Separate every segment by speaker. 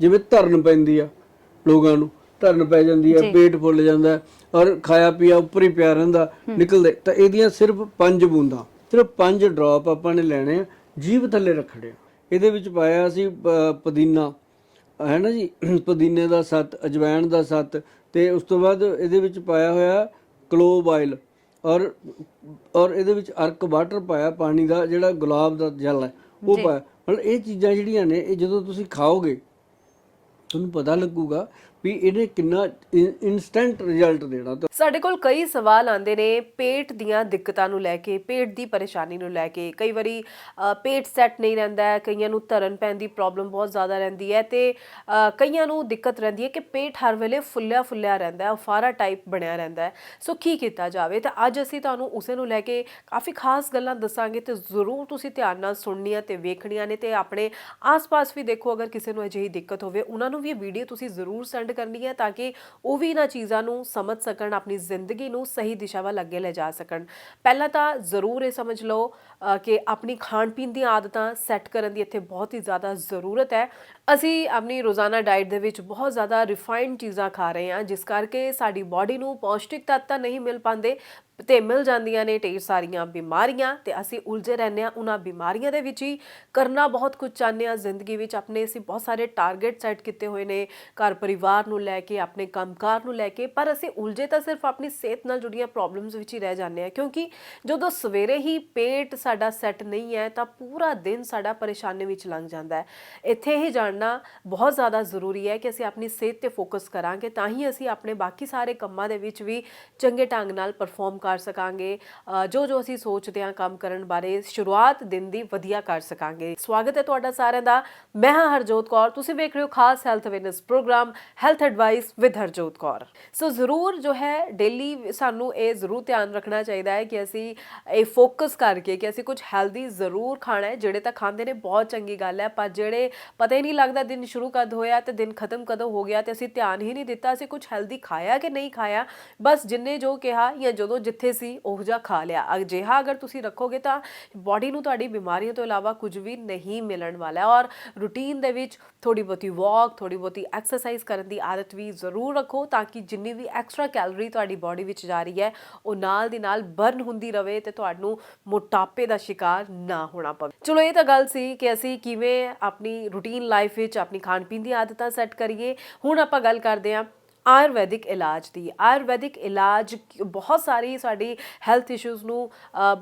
Speaker 1: ਜਿਵੇਂ ਧਰਨ ਪੈਂਦੀ ਆ ਲੋਕਾਂ ਨੂੰ ਧਰਨ ਪੈ ਜਾਂਦੀ ਆ। ਪੇਟ ਫੁੱਲ ਜਾਂਦਾ ਔਰ ਖਾਇਆ ਪੀਆ ਉੱਪਰ ਹੀ ਪਿਆ ਰਹਿੰਦਾ ਨਿਕਲਦੇ ਤਾਂ ਇਹਦੀਆਂ ਸਿਰਫ ਪੰਜ ਬੂੰਦਾਂ ਸਿਰਫ ਪੰਜ ਡ੍ਰੌਪ ਆਪਾਂ ਨੇ ਲੈਣੇ ਆ ਜੀਭ ਥੱਲੇ ਰੱਖਣੇ ਆ। ਇਹਦੇ ਵਿੱਚ ਪਾਇਆ ਅਸੀਂ ਪੁਦੀਨਾ ਹੈ ਨਾ ਜੀ? ਪੁਦੀਨੇ ਦਾ ਸੱਤ ਅਜਵਾਇਣ ਦਾ ਸੱਤ ਤੇ ਉਸ ਤੋਂ ਬਾਅਦ ਇਹਦੇ ਵਿੱਚ ਪਾਇਆ ਹੋਇਆ ਕਲੋਵ ਆਇਲ ਔਰ ਔਰ ਇਹਦੇ ਵਿੱਚ ਅਰਕ ਵਾਟਰ ਪਾਇਆ ਪਾਣੀ ਦਾ ਜਿਹੜਾ ਗੁਲਾਬ ਦਾ ਜਲ ਹੈ ਉਹ ਪਾਇਆ। ਮਤਲਬ ਇਹ ਚੀਜ਼ਾਂ ਜਿਹੜੀਆਂ ਨੇ ਇਹ ਜਦੋਂ ਤੁਸੀਂ ਖਾਓਗੇ ਤੁਹਾਨੂੰ ਪਤਾ ਲੱਗੂਗਾ ਵੀ ਇਹਨੇ ਕਿੰਨਾ ਇਨਸਟੈਂਟ ਰਿਜ਼ਲਟ ਦੇਣਾ
Speaker 2: ਸਾਡੇ ਕੋਲ ਕਈ ਸਵਾਲ ਆਉਂਦੇ ਨੇ ਪੇਟ ਦੀਆਂ ਦਿੱਕਤਾਂ ਨੂੰ ਲੈ ਕੇ ਪੇਟ ਦੀ ਪਰੇਸ਼ਾਨੀ ਨੂੰ ਲੈ ਕੇ। ਕਈ ਵਾਰੀ ਅ, ਪੇਟ ਸੈੱਟ ਨਹੀਂ ਰਹਿੰਦਾ ਹੈ ਕਈਆਂ ਨੂੰ ਧਰਨ ਪੈਣ ਦੀ ਪ੍ਰੋਬਲਮ ਬਹੁਤ ਜ਼ਿਆਦਾ ਰਹਿੰਦੀ ਹੈ ਤੇ ਅ, ਕਈਆਂ ਨੂੰ ਦਿੱਕਤ ਰਹਿੰਦੀ ਹੈ ਕਿ ਪੇਟ ਹਰ ਵੇਲੇ ਫੁੱਲਿਆ ਫੁੱਲਿਆ ਰਹਿੰਦਾ ਹੈ ਫਾਰਾ ਟਾਈਪ ਬਣਿਆ ਰਹਿੰਦਾ ਹੈ। ਸੋ ਕੀ ਕੀਤਾ ਜਾਵੇ? ਤਾਂ ਅੱਜ ਅਸੀਂ ਤੁਹਾਨੂੰ ਉਸੇ ਨੂੰ ਲੈ ਕੇ ਕਾਫੀ ਖਾਸ ਗੱਲਾਂ ਦੱਸਾਂਗੇ ਤੇ ਜ਼ਰੂਰ ਤੁਸੀਂ ਧਿਆਨ ਨਾਲ ਸੁਣਨੀਆਂ ਤੇ ਵੇਖਣੀਆਂ ਨੇ ਤੇ ਆਪਣੇ ਆਸ-ਪਾਸ ਵੀ ਦੇਖੋ ਅਗਰ ਕਿਸੇ ਨੂੰ ਅਜਿਹੀ ਦਿੱਕਤ ਹੋਵੇ ਉਹਨਾਂ ਨੂੰ ਵੀ ਇਹ ਵੀਡੀਓ ਤੁਸੀਂ ਜ਼ਰੂਰ ਸੈਂਡ ਕਰਨੀ ਹੈ ਤਾਂ ਕਿ ਉਹ ਵੀ ਇਹਨਾਂ ਚੀਜ਼ਾਂ ਨੂੰ ਸਮਝ ਸਕਣ, ਆਪਣੀ ਜ਼ਿੰਦਗੀ ਨੂੰ ਸਹੀ ਦਿਸ਼ਾ ਵੱਲ ਅੱਗੇ ਲੈ ਜਾ ਸਕਣ। ਪਹਿਲਾਂ ਤਾਂ ਜ਼ਰੂਰ ਇਹ ਸਮਝ ਲਓ ਕਿ ਆਪਣੀ ਖਾਣ ਪੀਣ ਦੀਆਂ ਆਦਤਾਂ ਸੈੱਟ ਕਰਨ ਦੀ ਇੱਥੇ ਬਹੁਤ ਹੀ ਜ਼ਿਆਦਾ ਜ਼ਰੂਰਤ ਹੈ। ਅਸੀਂ ਆਪਣੀ ਰੋਜ਼ਾਨਾ ਡਾਈਟ ਦੇ ਵਿੱਚ ਬਹੁਤ ਜ਼ਿਆਦਾ ਰਿਫਾਈਨਡ ਚੀਜ਼ਾਂ ਖਾ ਰਹੇ ਹਾਂ, ਜਿਸ ਕਰਕੇ ਸਾਡੀ ਬਾਡੀ ਨੂੰ ਪੌਸ਼ਟਿਕ ਤੱਤ ਤਾਂ ਨਹੀਂ ਮਿਲ ਪਾਉਂਦੇ ਤੇ ਮਿਲ ਜਾਂਦੀਆਂ ਨੇ ਢੇਰ ਸਾਰੀਆਂ ਬਿਮਾਰੀਆਂ ਤੇ ਅਸੀਂ ਉਲਝੇ ਰਹਿੰਦੇ ਹਾਂ ਉਹਨਾਂ ਬਿਮਾਰੀਆਂ ਦੇ ਵਿੱਚ ਹੀ। ਕਰਨਾ ਬਹੁਤ ਕੁਝ ਚਾਹੁੰਦੇ ਹਾਂ ਜ਼ਿੰਦਗੀ ਵਿੱਚ। ਆਪਣੇ ਅਸੀਂ ਬਹੁਤ ਸਾਰੇ ਟਾਰਗੇਟ ਸੈੱਟ ਕੀਤੇ ਹੋਏ ਨੇ। ਘਰ ਪਰਿਵਾਰ ਨੂੰ ਲੈ ਕੇ, ਆਪਣੇ ਕੰਮਕਾਰ ਨੂੰ ਲੈ ਕੇ। ਪਰ ਅਸੀਂ ਉਲਝੇ ਤਾਂ ਸਿਰਫ ਆਪਣੀ ਸਿਹਤ ਨਾਲ ਜੁੜੀਆਂ ਪ੍ਰੋਬਲਮਸ ਵਿੱਚ ਹੀ ਰਹਿ ਜਾਂਦੇ ਹਾਂ। ਕਿਉਂਕਿ ਜਦੋਂ ਸਵੇਰੇ ਹੀ ਪੇਟ ਸਾਡਾ ਸੈੱਟ ਨਹੀਂ ਹੈ ਤਾਂ ਪੂਰਾ ਦਿਨ ਸਾਡਾ ਪਰੇਸ਼ਾਨੀ ਵਿੱਚ ਲੰਘ ਜਾਂਦਾ ਹੈ। ਇੱਥੇ ਹੀ ਜਾਣਨਾ ਬਹੁਤ ਜ਼ਿਆਦਾ ਜ਼ਰੂਰੀ ਹੈ ਕਿ ਅਸੀਂ ਆਪਣੀ ਸਿਹਤ ਤੇ ਫੋਕਸ ਕਰਾਂਗੇ ਤਾਂ ਹੀ ਅਸੀਂ ਆਪਣੇ ਬਾਕੀ ਸਾਰੇ ਕੰਮਾਂ ਦੇ ਵਿੱਚ ਵੀ ਚੰਗੇ ਢੰਗ ਨਾਲ ਪਰਫਾਰਮ ਕਰ ਸਕਾਂਗੇ। ਜੋ ਜੋ ਅਸੀਂ ਸੋਚਦੇ ਹਾਂ ਕੰਮ ਕਰਨ ਬਾਰੇ, ਸ਼ੁਰੂਆਤ ਦਿਨ ਦੀ ਵਧੀਆ ਕਰ ਸਕਾਂਗੇ। ਸਵਾਗਤ ਹੈ ਤੁਹਾਡਾ ਸਾਰਿਆਂ ਦਾ। ਮੈਂ ਹਾਂ ਹਰਜੋਤ ਕੌਰ। ਤੁਸੀਂ ਵੇਖ ਰਹੇ ਹੋ ਖਾਸ health awareness programme, health advice with Harjot Kaur. So ਜ਼ਰੂਰ ਜੋ ਹੈ, ਡੇਲੀ ਸਾਨੂੰ ਇਹ ਜ਼ਰੂਰ ਧਿਆਨ ਰੱਖਣਾ ਚਾਹੀਦਾ ਹੈ ਕਿ ਅਸੀਂ ਇਹ ਫੋਕਸ ਕਰਕੇ ਕਿ ਅਸੀਂ ਕੁਝ ਹੈਲਦੀ ਜ਼ਰੂਰ ਖਾਣਾ ਹੈ, ਜਿਹੜੇ ਤਾਂ ਖਾਂਦੇ ਨੇ, ਬਹੁਤ ਚੰਗੀ ਗੱਲ ਹੈ। ਪਰ ਜਿਹੜੇ ਪਤਾ ਹੀ ਨਹੀਂ ਲੱਗਦਾ ਦਿਨ ਸ਼ੁਰੂ ਕਦ ਹੋਇਆ ਤੇ ਦਿਨ ਖਤਮ ਕਦੋਂ ਹੋ ਗਿਆ ਤੇ ਅਸੀਂ ਧਿਆਨ ਹੀ ਨਹੀਂ ਦਿੱਤਾ ਅਸੀਂ ਕੁਝ ਹੈਲਦੀ ਖਾਇਆ ਕਿ ਨਹੀਂ ਖਾਇਆ। ਬਸ ਜਿੰਨੇ ਜੋ ਕਿਹਾ ਜਾਂ ਜਦੋਂ ਜਿੱਥੇ ਸੀ, ਉਹ ਜਿਹਾ ਖਾ ਲਿਆ। ਅਜਿਹਾ ਅਗਰ ਤੁਸੀਂ ਰੱਖੋਗੇ ਤਾਂ ਬਾਡੀ ਨੂੰ ਤੁਹਾਡੀ ਬਿਮਾਰੀਆਂ ਤੋਂ ਇਲਾਵਾ ਕੁਝ ਵੀ ਨਹੀਂ ਮਿਲਣ ਵਾਲਾ ਹੈ। ਔਰ ਰੂਟੀਨ ਦੇ ਵਿੱਚ ਥੋੜੀ ਬਹੁਤੀ ਵਾਕ ਥੋੜੀ ਬਹੁਤੀ ਐਕਸਰਸਾਈਜ਼ ਕਰਨ ਦੀ ਆਦਤ ਵੀ ਜ਼ਰੂਰ ਰੱਖੋ ਤਾਂ ਕਿ ਜਿੰਨੀ ਵੀ ਐਕਸਟਰਾ ਕੈਲਰੀ ਤੁਹਾਡੀ ਬਾਡੀ ਵਿੱਚ ਜਾ ਰਹੀ ਹੈ, ਉਹ ਨਾਲ ਦੀ ਨਾਲ ਬਰਨ ਹੁੰਦੀ ਰਵੇ ਤੇ ਤੁਹਾਨੂੰ ਮੋਟਾਪੇ ਦਾ ਸ਼ਿਕਾਰ ਨਾ ਹੋਣਾ ਪਵੇ। ਚਲੋ, ਇਹ ਤਾਂ ਗੱਲ ਸੀ ਕਿ ਅਸੀਂ ਕਿਵੇਂ ਆਪਣੀ ਰੂਟੀਨ ਲਾਈਫ ਵਿੱਚ ਆਪਣੀ ਖਾਣ ਪੀਣ ਦੀ ਆਦਤਾਂ ਸੈੱਟ ਕਰੀਏ। ਹੁਣ ਆਪਾਂ ਗੱਲ ਕਰਦੇ ਹਾਂ ਆਯੁਰਵੈਦਿਕ ਇਲਾਜ ਦੀ। ਆਯੁਰਵੈਦਿਕ ਇਲਾਜ ਬਹੁਤ ਸਾਰੀ ਸਾਡੀ ਹੈਲਥ ਇਸ਼ੂਜ਼ ਨੂੰ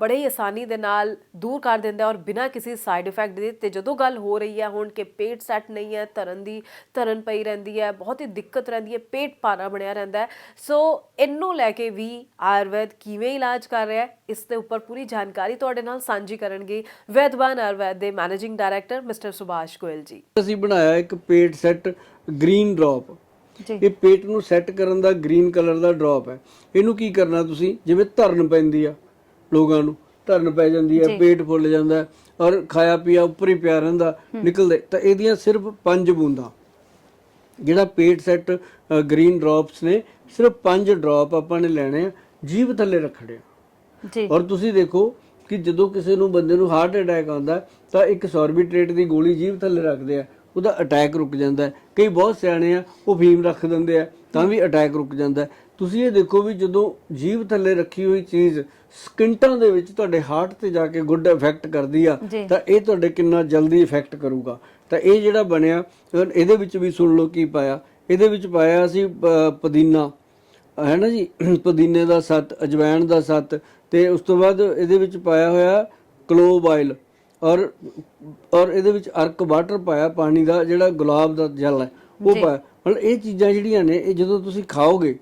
Speaker 2: ਬੜੇ ਹੀ ਆਸਾਨੀ ਦੇ ਨਾਲ ਦੂਰ ਕਰ ਦਿੰਦਾ ਔਰ ਬਿਨਾਂ ਕਿਸੇ ਸਾਈਡ ਇਫੈਕਟ ਦੇ। ਤੇ ਜਦੋਂ ਗੱਲ ਹੋ ਰਹੀ ਹੈ ਹੁਣ ਕਿ ਪੇਟ ਸੈੱਟ ਨਹੀਂ ਹੈ, ਧਰਨ ਦੀ, ਧਰਨ ਪਈ ਰਹਿੰਦੀ ਹੈ, ਬਹੁਤ ਹੀ ਦਿੱਕਤ ਰਹਿੰਦੀ ਹੈ, ਪੇਟ ਭਾਰਾ ਬਣਿਆ ਰਹਿੰਦਾ ਹੈ। ਸੋ ਇਹਨੂੰ ਲੈ ਕੇ ਵੀ ਆਯੁਰਵੈਦ ਕਿਵੇਂ ਇਲਾਜ ਕਰ ਰਿਹਾ ਹੈ, ਇਸ ਦੇ ਉੱਪਰ ਪੂਰੀ ਜਾਣਕਾਰੀ ਤੁਹਾਡੇ ਨਾਲ ਸਾਂਝੀ ਕਰਨਗੇ ਵੈਦਵਾਨ ਆਯੁਰਵੈਦ ਦੇ managing director mister Subhash Goyal ji.
Speaker 1: ਅਸੀਂ ਬਣਾਇਆ ਇੱਕ ਪੇਟ ਸੈੱਟ ਗ੍ਰੀਨ ਡ੍ਰੌਪ ਇਹ ਪੇਟ ਨੂੰ ਸੈੱਟ ਕਰਨ ਦਾ ਗ੍ਰੀਨ ਕਲਰ ਦਾ ਡ੍ਰੌਪ ਹੈ। ਇਹਨੂੰ ਕੀ ਕਰਨਾ ਤੁਸੀਂ? ਜਿਵੇਂ ਧਰਨ ਪੈਂਦੀ ਆ ਲੋਕਾਂ ਨੂੰ ਧਰਨ ਪੈ ਜਾਂਦੀ ਹੈ ਪੇਟ ਫੁੱਲ ਜਾਂਦਾ ਹੈ ਔਰ ਖਾਇਆ ਪੀਆ ਉੱਪਰ ਹੀ ਪਿਆ ਰਹਿੰਦਾ ਨਿਕਲਦੇ। ਤਾਂ ਇਹਦੀਆਂ ਸਿਰਫ ਪੰਜ ਬੂੰਦਾਂ। ਜਿਹੜਾ ਪੇਟ ਸੈੱਟ ਗ੍ਰੀਨ ਡ੍ਰੌਪਸ ਨੇ ਸਿਰਫ ਪੰਜ ਡ੍ਰੌਪ ਆਪਾਂ ਨੇ ਲੈਣੇ ਆ ਜੀਭ ਥੱਲੇ ਰੱਖਣੇ
Speaker 2: ਜੀ।
Speaker 1: ਔਰ ਤੁਸੀਂ ਦੇਖੋ ਕਿ ਜਦੋਂ ਕਿਸੇ ਨੂੰ ਬੰਦੇ ਨੂੰ ਹਾਰਟ ਅਟੈਕ ਆਉਂਦਾ ਤਾਂ ਇੱਕ ਸੌਰਬਿਟ੍ਰੇਟ ਦੀ ਗੋਲੀ ਜੀਭ ਥੱਲੇ ਰੱਖਦੇ ਆ। ਉਹਦਾ ਅਟੈਕ ਰੁਕ ਜਾਂਦਾ। ਕਈ ਬਹੁਤ ਸਿਆਣੇ ਆ ਉਹ ਫੀਮ ਰੱਖ ਦਿੰਦੇ ਆ ਤਾਂ ਵੀ ਅਟੈਕ ਰੁਕ ਜਾਂਦਾ। ਤੁਸੀਂ ਇਹ ਦੇਖੋ ਵੀ ਜਦੋਂ ਜੀਭ ਥੱਲੇ ਰੱਖੀ ਹੋਈ ਚੀਜ਼ ਸਕਿੰਟਾਂ ਦੇ ਵਿੱਚ ਤੁਹਾਡੇ ਹਾਰਟ ਤੇ ਜਾ ਕੇ ਗੁੱਡ ਇਫੈਕਟ ਕਰਦੀ ਆ। ਤਾਂ ਇਹ ਤੁਹਾਡੇ ਕਿੰਨਾ ਜਲਦੀ ਇਫੈਕਟ ਕਰੂਗਾ ਤਾਂ ਇਹ ਜਿਹੜਾ ਬਣਿਆ ਇਹਦੇ ਵਿੱਚ ਵੀ ਸੁਣ ਲਓ ਕੀ ਪਾਇਆ ਇਹਦੇ ਵਿੱਚ ਪਾਇਆ ਅਸੀਂ ਅ, ਪੁਦੀਨਾ ਹੈ ਨਾ ਜੀ ਪੁਦੀਨੇ ਦਾ ਸੱਤ ਅਜਵਾਇਣ ਦਾ ਸੱਤ ਤੇ ਉਸ ਤੋਂ ਬਾਅਦ ਇਹਦੇ ਵਿੱਚ ਪਾਇਆ ਹੋਇਆ ਕਲੋਵ ਆਇਲ ਔਰ ਔਰ ਇਹਦੇ ਵਿੱਚ ਅਰਕ ਵਾਟਰ ਪਾਇਆ ਪਾਣੀ ਦਾ ਜਿਹੜਾ ਗੁਲਾਬ ਦਾ ਜਲ ਹੈ ਉਹ ਪਾਇਆ। ਮਤਲਬ ਇਹ ਚੀਜ਼ਾਂ ਜਿਹੜੀਆਂ ਨੇ ਇਹ ਜਦੋਂ ਤੁਸੀਂ ਖਾਓਗੇ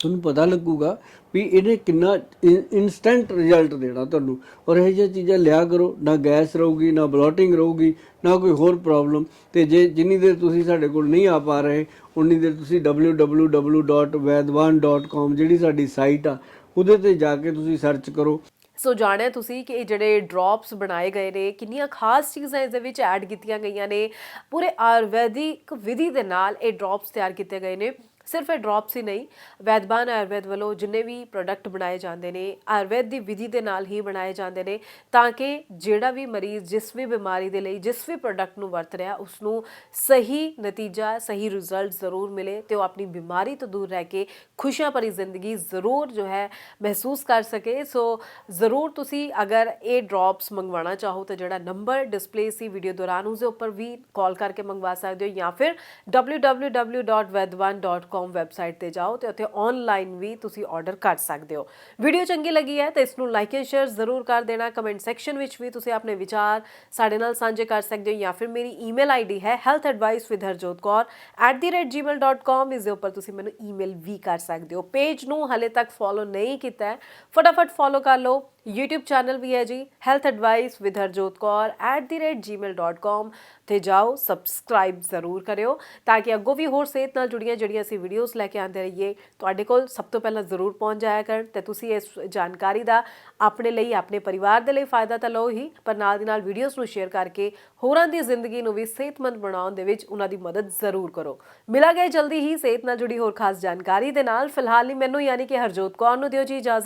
Speaker 1: ਤੁਹਾਨੂੰ ਪਤਾ ਲੱਗੂਗਾ ਵੀ ਇਹਨੇ ਕਿੰਨਾ ਇਨਸਟੈਂਟ ਰਿਜ਼ਲਟ ਦੇਣਾ ਤੁਹਾਨੂੰ। ਔਰ ਇਹ ਜਿਹੀਆਂ ਚੀਜ਼ਾਂ ਲਿਆ ਕਰੋ ਨਾ ਗੈਸ ਰਹੂਗੀ ਨਾ ਬਲੋਟਿੰਗ ਰਹੂਗੀ ਨਾ ਕੋਈ ਹੋਰ ਪ੍ਰੋਬਲਮ ਤੇ ਜੇ ਜਿੰਨੀ ਦੇਰ ਤੁਸੀਂ ਸਾਡੇ ਕੋਲ ਨਹੀਂ ਆ ਪਾ ਰਹੇ ਉਨੀ ਦੇਰ ਤੁਸੀਂ www.vedwan.com ਜਿਹੜੀ ਸਾਡੀ ਸਾਈਟ ਆ ਉਹਦੇ ਤੇ ਜਾ ਕੇ ਤੁਸੀਂ ਸਰਚ ਕਰੋ।
Speaker 2: ਸੋ ਜਾਣਿਆ ਤੁਸੀਂ ਕਿ ਇਹ ਜਿਹੜੇ ਡ੍ਰੌਪਸ ਬਣਾਏ ਗਏ ਨੇ, ਕਿੰਨੀਆਂ ਖਾਸ ਚੀਜ਼ਾਂ ਇਸ ਦੇ ਵਿੱਚ ਐਡ ਕੀਤੀਆਂ ਗਈਆਂ ਨੇ? ਪੂਰੇ ਆਯੁਰਵੈਦਿਕ ਵਿਧੀ ਦੇ ਨਾਲ ਇਹ ਡ੍ਰੌਪਸ ਤਿਆਰ ਕੀਤੇ ਗਏ ਨੇ। ਸਿਰਫ ਇਹ ਡ੍ਰੌਪਸ ਹੀ ਨਹੀਂ, ਵੈਦਬਾਨ ਆਯੁਰਵੈਦ ਵੱਲੋਂ ਜਿੰਨੇ ਵੀ ਪ੍ਰੋਡਕਟ ਬਣਾਏ ਜਾਂਦੇ ਨੇ, ਆਯੁਰਵੈਦ ਦੀ ਵਿਧੀ ਦੇ ਨਾਲ ਹੀ ਬਣਾਏ ਜਾਂਦੇ ਨੇ, ਤਾਂ ਕਿ ਜਿਹੜਾ ਵੀ ਮਰੀਜ਼ ਜਿਸ ਵੀ ਬਿਮਾਰੀ ਦੇ ਲਈ ਜਿਸ ਵੀ ਪ੍ਰੋਡਕਟ ਨੂੰ ਵਰਤ ਰਿਹਾ ਉਸ ਨੂੰ ਸਹੀ ਨਤੀਜਾ, ਸਹੀ ਰਿਜ਼ਲਟ ਜ਼ਰੂਰ ਮਿਲੇ ਤੇ ਉਹ ਆਪਣੀ ਬਿਮਾਰੀ ਤੋਂ ਦੂਰ ਰਹਿ ਕੇ ਖੁਸ਼ੀਆਂ ਭਰੀ ਜ਼ਿੰਦਗੀ ਜ਼ਰੂਰ ਜੋ ਹੈ ਮਹਿਸੂਸ ਕਰ ਸਕੇ। ਸੋ ਜ਼ਰੂਰ ਤੁਸੀਂ ਅਗਰ ਇਹ ਡ੍ਰੌਪਸ ਮੰਗਵਾਉਣਾ ਚਾਹੋ ਤਾਂ ਜਿਹੜਾ ਨੰਬਰ ਡਿਸਪਲੇ ਸੀ ਵੀਡੀਓ ਦੌਰਾਨ ਉਸ ਦੇ ਉੱਪਰ ਵੀ ਕਾਲ ਕਰਕੇ ਮੰਗਵਾ ਸਕਦੇ ਹੋ ਜਾਂ ਫਿਰ www.vedwan.com ਵੈਬਸਾਈਟ ਤੇ ਜਾਓ ਤੇ ਉੱਥੇ ਆਨਲਾਈਨ ਵੀ ਤੁਸੀਂ ਆਰਡਰ ਕਰ ਸਕਦੇ ਹੋ। ਵੀਡੀਓ ਚੰਗੀ ਲੱਗੀ ਹੈ ਤਾਂ ਇਸ ਨੂੰ ਲਾਈਕ ਐਂਡ ਸ਼ੇਅਰ ਜ਼ਰੂਰ ਕਰ ਦੇਣਾ। ਕਮੈਂਟ ਸੈਕਸ਼ਨ ਵਿੱਚ ਵੀ ਤੁਸੀਂ ਆਪਣੇ ਵਿਚਾਰ ਸਾਡੇ ਨਾਲ ਸਾਂਝੇ ਕਰ ਸਕਦੇ ਹੋ ਜਾਂ ਫਿਰ ਮੇਰੀ ਈਮੇਲ ਆਈਡੀ ਹੈ healthadvice@harjotkaur@gmail.com ਇਸ ਦੇ ਉੱਪਰ ਤੁਸੀਂ ਮੈਨੂੰ ਈਮੇਲ ਵੀ ਕਰ ਸਕਦੇ ਹੋ। ਪੇਜ ਨੂੰ ਹਲੇ ਤੱਕ ਫੋਲੋ ਨਹੀਂ ਕੀਤਾ ਹੈ। ਫਟਾਫਟ ਫੋਲੋ ਕਰ ਲਓ। YouTube ਚੈਨਲ ਵੀ ਹੈ ਜੀ health advice with Harjot Kaur @gmail.com ਤੇ ਜਾਓ ਸਬਸਕ੍ਰਾਈਬ ਜ਼ਰੂਰ ਕਰਿਓ ਤਾਂ ਕਿ ਅੱਗੋਂ ਵੀ ਹੋਰ ਸਿਹਤ ਨਾਲ ਜੁੜੀਆਂ ਜਿਹੜੀਆਂ ਅਸੀਂ ਵੀਡੀਓਜ਼ ਲੈ ਕੇ ਆਉਂਦੇ ਰਹੀਏ, ਤੁਹਾਡੇ ਕੋਲ ਸਭ ਤੋਂ ਪਹਿਲਾਂ ਜ਼ਰੂਰ ਪਹੁੰਚ ਜਾਇਆ ਕਰਨ ਤੇ ਤੁਸੀਂ ਇਸ ਜਾਣਕਾਰੀ ਦਾ ਆਪਣੇ ਲਈ, ਆਪਣੇ ਪਰਿਵਾਰ ਦੇ ਲਈ ਫਾਇਦਾ ਤਾਂ ਲਓ ਹੀ, ਪਰ ਨਾਲ ਦੀ ਨਾਲ ਵੀਡੀਓਜ਼ ਨੂੰ ਸ਼ੇਅਰ ਕਰਕੇ ਹੋਰਾਂ ਦੀ ਜ਼ਿੰਦਗੀ ਨੂੰ ਵੀ ਸਿਹਤਮੰਦ ਬਣਾਉਣ ਦੇ ਵਿੱਚ ਉਹਨਾਂ ਦੀ ਮਦਦ ਜ਼ਰੂਰ ਕਰੋ। ਮਿਲਾਂਗੇ ਜਲਦੀ ਹੀ ਸਿਹਤ ਨਾਲ ਜੁੜੀ ਹੋਰ ਖਾਸ ਜਾਣਕਾਰੀ ਦੇ ਨਾਲ। ਫਿਲਹਾਲ ਲਈ ਮੈਨੂੰ ਯਾਨੀ ਕਿ ਹਰਜੋਤ ਕੌਰ ਨੂੰ ਦਿਓ ਜੀ ਇਜਾਜ਼ਤ।